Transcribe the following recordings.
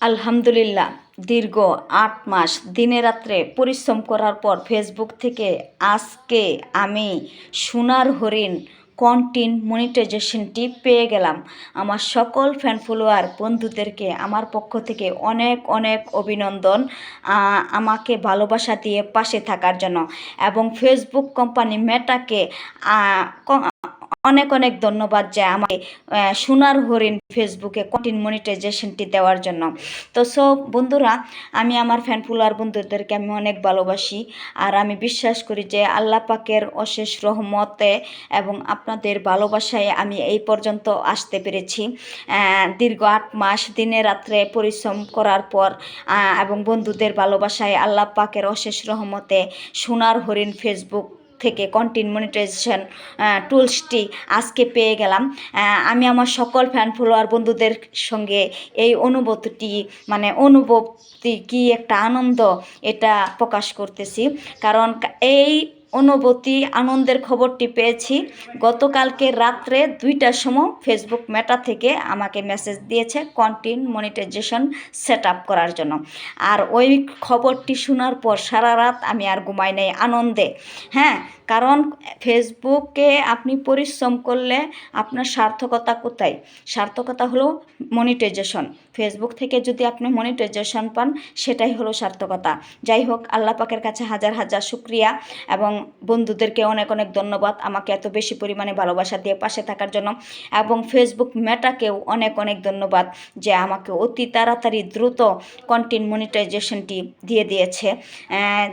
আলহামদুলিল্লাহ, দীর্ঘ আট মাস দিনে রাত্রে পরিশ্রম করার পর ফেসবুক থেকে আজকে আমি সোনার হরিণ কন্টিন মনিটাইজেশনটি পেয়ে গেলাম। আমার সকল ফ্যান ফলোয়ার বন্ধুদেরকে আমার পক্ষ থেকে অনেক অনেক অভিনন্দন আমাকে ভালোবাসা দিয়ে পাশে থাকার জন্য। এবং ফেসবুক কোম্পানি মেটাকে অনেক অনেক ধন্যবাদ যে আমাকে সোনার হরিণ ফেসবুকে কন্টিন মনিটাইজেশনটি দেওয়ার জন্য। তো সব বন্ধুরা, আমি আমার ফ্যান ফলোয়ার বন্ধুদেরকে আমি অনেক ভালোবাসি। আর আমি বিশ্বাস করি যে আল্লাহ পাকের অশেষ রহমতে এবং আপনাদের ভালোবাসায় আমি এই পর্যন্ত আসতে পেরেছি। দীর্ঘ আট মাস দিনে রাত্রে পরিশ্রম করার পর এবং বন্ধুদের ভালোবাসায় আল্লাহ পাকের অশেষ রহমতে সোনার হরিণ ফেসবুক থেকে কন্টিন মনিটাইজেশন টুলসটি আজকে পেয়ে গেলাম। আমি আমার সকল ফ্যান ফলোয়ার বন্ধুদের সঙ্গে এই অনুভূতিটি মানে অনুভূতি কি একটা আনন্দ, এটা প্রকাশ করতেছি। কারণ এই অনুভূতি, আনন্দের খবরটি পেয়েছি। গতকালকে রাত্রে দুইটার সময় ফেসবুক মেটা থেকে আমাকে মেসেজ দিয়েছে কন্টিন মনিটাইজেশন সেট আপ করার জন্য। আর ওই খবরটি শোনার পর সারা রাত আমি আর ঘুমাই নাই আনন্দে। হ্যাঁ কারণ ফেসবুকে আপনি পরিশ্রম করলে আপনার সার্থকতা কোথায়? সার্থকতা হলো মনিটাইজেশন ফেসবুক থেকে যদি আপনি মনিটাইজেশন পান, সেটাই হলো সার্থকতা। যাই হোক, আল্লাহ পাকের কাছে হাজার হাজার শুক্রিয়া এবং বন্ধুদেরকে অনেক অনেক ধন্যবাদ আমাকে এত বেশি পরিমাণে ভালোবাসা দিয়ে পাশে থাকার জন্য। এবং ফেসবুক মেটাকেও অনেক অনেক ধন্যবাদ যে আমাকে অতি তাড়াতাড়ি দ্রুত কন্টেন্ট মনিটাইজেশনটি দিয়ে দিয়েছে।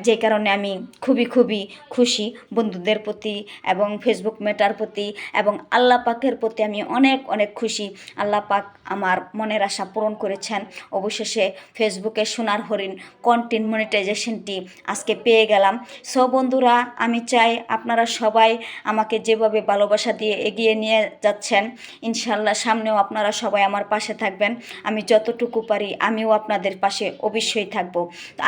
যে কারণে আমি খুবই খুবই খুশি বন্ধুদের প্রতি এবং ফেসবুক মেটার প্রতি এবং আল্লাহ পাকের প্রতি আমি অনেক অনেক খুশি। আল্লাহ পাক আমার মনের আশা পূরণ করেছেন। অবশেষে ফেসবুকে সোনার হরিণ কন্টেন্ট মনিটাইজেশনটি আজকে পেয়ে গেলাম। সো বন্ধুরা আমি চাই আপনারা সবাই আমাকে যেভাবে ভালোবাসা দিয়ে এগিয়ে নিয়ে যাচ্ছেন, ইনশাল্লাহ সামনেও আপনারা সবাই আমার পাশে থাকবেন। আমি যতটুকু পারি আমিও আপনাদের পাশে অবশ্যই থাকব।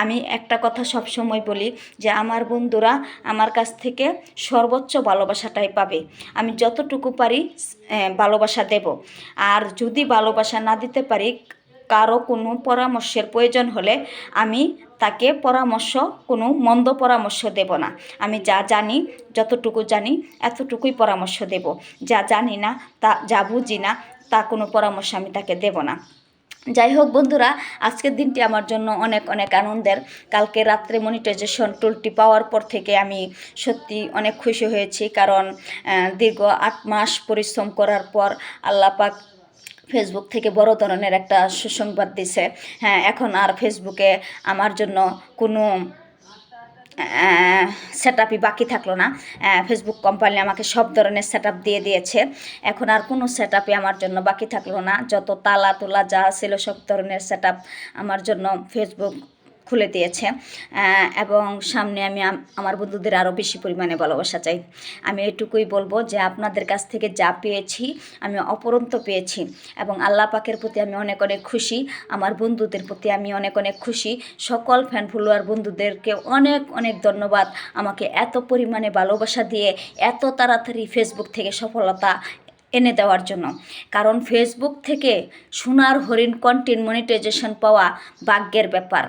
আমি একটা কথা সব সময় বলি যে, আমার বন্ধুরা আমার কাছ থেকে সর্বোচ্চ ভালোবাসাটাই পাবে। আমি যতটুকু পারি ভালোবাসা দেব। আর যদি ভালোবাসা না দিতে পারি, কারও কোনো পরামর্শের প্রয়োজন হলে আমি তাকে পরামর্শ, কোনো মন্দ পরামর্শ দেব না। আমি যা জানি, যতটুকু জানি, এতটুকুই পরামর্শ দেব। যা জানি না, তা, যা বুঝি না, তা কোনো পরামর্শ আমি তাকে দেব না। যাই হোক বন্ধুরা, আজকের দিনটি আমার জন্য অনেক অনেক আনন্দের। কালকে রাত্রে মনিটাইজেশন টুলটি পাওয়ার পর থেকে আমি সত্যি অনেক খুশি হয়েছি। কারণ দীর্ঘ আট মাস পরিশ্রম করার পর আল্লাহ পাক ফেসবুক থেকে বড় ধরনের একটা সুসংবাদ দিছে। হ্যাঁ এখন আর ফেসবুকে আমার জন্য কোনো সেট আপই বাকি থাকল না। ফেসবুক কোম্পানি আমাকে সব ধরনের সেট দিয়ে দিয়েছে। এখন আর কোনো সেট আমার জন্য বাকি থাকল না। যত তালা তোলা যা ছিল সব ধরনের সেট আমার জন্য ফেসবুক খুলে দিয়েছে। এবং সামনে আমি আমার বন্ধুদের আরও বেশি পরিমাণে ভালোবাসা চাই। আমি এটুকুই বলব যে আপনাদের কাছ থেকে যা পেয়েছি, আমি অপরন্ত পেয়েছি এবং আল্লাহ পাকের প্রতি আমি অনেক অনেক খুশি। আমার বন্ধুদের প্রতি আমি অনেক অনেক খুশি। সকল ফ্যান ফলোয়ার বন্ধুদেরকে অনেক অনেক ধন্যবাদ। আমাকে এত পরিমাণে ভালোবাসা দিয়ে, এত তাড়াতাড়ি ফেসবুক থেকে সফলতা এনে দেওয়ার জন্য। কারণ ফেসবুক থেকে সোনার হরিণ কন্টেন্ট মনিটাইজেশন পাওয়া ভাগ্যের ব্যাপার।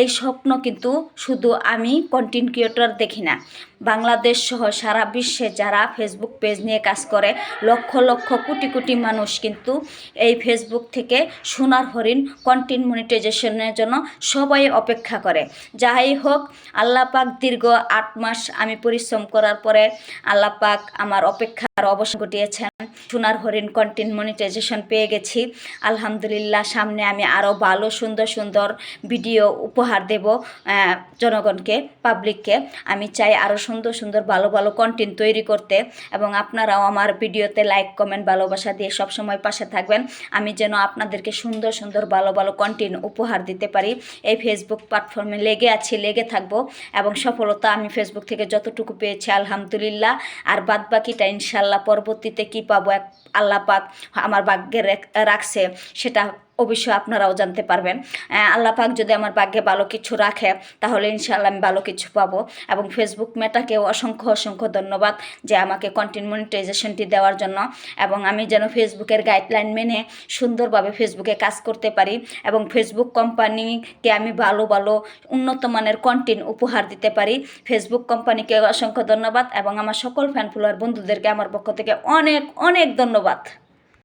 এই স্বপ্ন কিন্তু শুধু আমি কন্টেন্ট ক্রিয়েটর দেখি না। বাংলাদেশ সহ সারা বিশ্বে যারা ফেসবুক পেজ নিয়ে কাজ করে, লক্ষ লক্ষ কোটি কোটি মানুষ কিন্তু এই ফেসবুক থেকে সোনার হরিণ কন্টেন্ট মনিটাইজেশনের জন্য সবাই অপেক্ষা করে। যাই হোক আল্লাপাক দীর্ঘ আট মাস আমি পরিশ্রম করার পরে আল্লাহ পাক আমার অপেক্ষার অবসান ঘটিয়েছেন। সোনার হরিণ কন্টেন্ট মনিটাইজেশন পেয়ে গেছি। আলহামদুলিল্লাহ, সামনে আমি আরও ভালো, সুন্দর সুন্দর ভিডিও উপহার দেব জনগণকে পাবলিককে আমি চাই আরও সুন্দর সুন্দর, ভালো ভালো কন্টেন্ট তৈরি করতে এবং আপনারাও আমার ভিডিওতে লাইক কমেন্ট ভালোবাসা দিয়ে সবসময় পাশে থাকবেন। আমি যেন আপনাদেরকে সুন্দর সুন্দর, ভালো ভালো কন্টেন্ট উপহার দিতে পারি। এই ফেসবুক প্ল্যাটফর্মে লেগে আছি, লেগে থাকব এবং সফলতা আমি ফেসবুক থেকে যতটুকু পেয়েছি, আলহামদুলিল্লাহ। আর বাদ বাকিটা ইনশাল্লাহ পরবর্তীতে কী পাবো আল্লাহ আমার ভাগ্যে রেখ- রাখছে সেটা অবশ্যই আপনারাও জানতে পারবেন। আল্লাহ পাক যদি আমার ভাগ্যে ভালো কিছু রাখে, তাহলে ইনশাআল্লাহ আমি ভালো কিছু পাবো। এবং ফেসবুক মেটাকেও অসংখ্য অসংখ্য ধন্যবাদ যে আমাকে কন্টেন্ট মনিটাইজেশনটি দেওয়ার জন্য। এবং আমি যেন ফেসবুকের গাইডলাইন মেনে সুন্দরভাবে ফেসবুকে কাজ করতে পারি। এবং ফেসবুক কোম্পানিকে আমি ভালো ভালো, উন্নত মানের কন্টেন্ট উপহার দিতে পারি। ফেসবুক কোম্পানিকে অসংখ্য ধন্যবাদ এবং আমার সকল ফ্যান ফলোয়ার বন্ধুদেরকে আমার পক্ষ থেকে অনেক অনেক ধন্যবাদ।